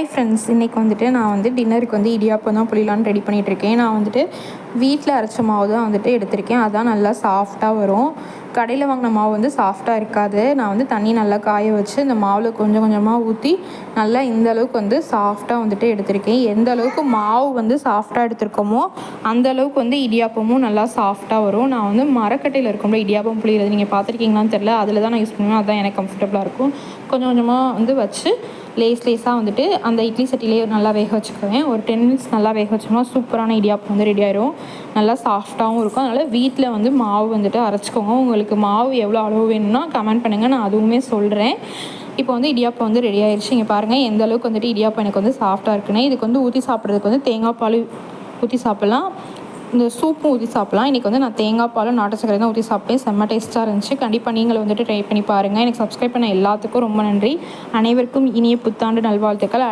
Hi friends இன்றைக்கி வந்துட்டு நான் வந்து டின்னருக்கு வந்து இடியாப்பம் தான் புளிலான்னு ரெடி பண்ணிகிட்டு இருக்கேன் நான் வந்துட்டு வீட்டில் அரைச்ச மாவு தான் வந்துட்டு எடுத்திருக்கேன். அதான் நல்லா சாஃப்டாக வரும். கடையில் வாங்கின மாவு வந்து சாஃப்டாக இருக்காது. நான் வந்து தண்ணி நல்லா காய வச்சு இந்த மாவில் கொஞ்சம் கொஞ்சமாக ஊற்றி நல்லா இந்த அளவுக்கு வந்து சாஃப்டாக வந்துட்டு எடுத்திருக்கேன். எந்த அளவுக்கு மாவு வந்து சாஃப்டாக எடுத்திருக்கோமோ அந்த அளவுக்கு வந்து இடியாப்பமும் நல்லா சாஃப்டாக வரும். நான் வந்து மரக்கட்டையில் இருக்கும்போது இடியாப்பம் புளியிறது நீங்கள் பார்த்துருக்கீங்களான்னு தெரில அதில் தான் நான் யூஸ் பண்ணுவேன். அதுதான் எனக்கு கம்ஃபர்டபுளாக இருக்கும். கொஞ்சம் கொஞ்சமாக வந்து வச்சு லேஸ் லேஸாக வந்துட்டு அந்த இட்லி சட்டிலேயே நல்லா வேக வச்சுக்குவேன். ஒரு டென் மினிட்ஸ் நல்லா வேக வச்சோம்னா சூப்பரான இடியாப்பம் வந்து ரெடி ஆயிரும். நல்லா சாஃப்டாகவும் இருக்கும். அதனால் வீட்டில் வந்து மாவு வந்துட்டு அரைச்சிக்கோங்க. உங்களுக்கு மாவு எவ்வளோ அளவு வேணும்னா கமெண்ட் பண்ணுங்கள் நான் அதுவுமே சொல்கிறேன் இப்போ வந்து இடியாப்பம் வந்து ரெடி ஆயிடுச்சு இங்கே பாருங்கள் எந்த அளவுக்கு வந்துட்டு இடியாப்பம் எனக்கு வந்து சாஃப்டாக இருக்குன்னு. இதுக்கு வந்து ஊற்றி சாப்பிட்றதுக்கு வந்து தேங்காய் பால் ஊற்றி சாப்பிட்லாம். இந்த சூப்பும் ஊற்றி சாப்பிட்லாம். இன்றைக்கி வந்து நான் தேங்காய் பாலும் நாட்டு சக்கரை தான் ஊற்றி சாப்பிட்டேன். செம்ம டேஸ்ட்டாக இருந்துச்சு. கண்டிப்பாக நீங்களும் வந்துட்டு ட்ரை பண்ணி பாருங்கள் எனக்கு சப்ஸ்கிரைப் பண்ண எல்லாத்துக்கும் ரொம்ப நன்றி. அனைவருக்கும் இனிய புத்தாண்டு நல்வாழ்த்துக்கள்.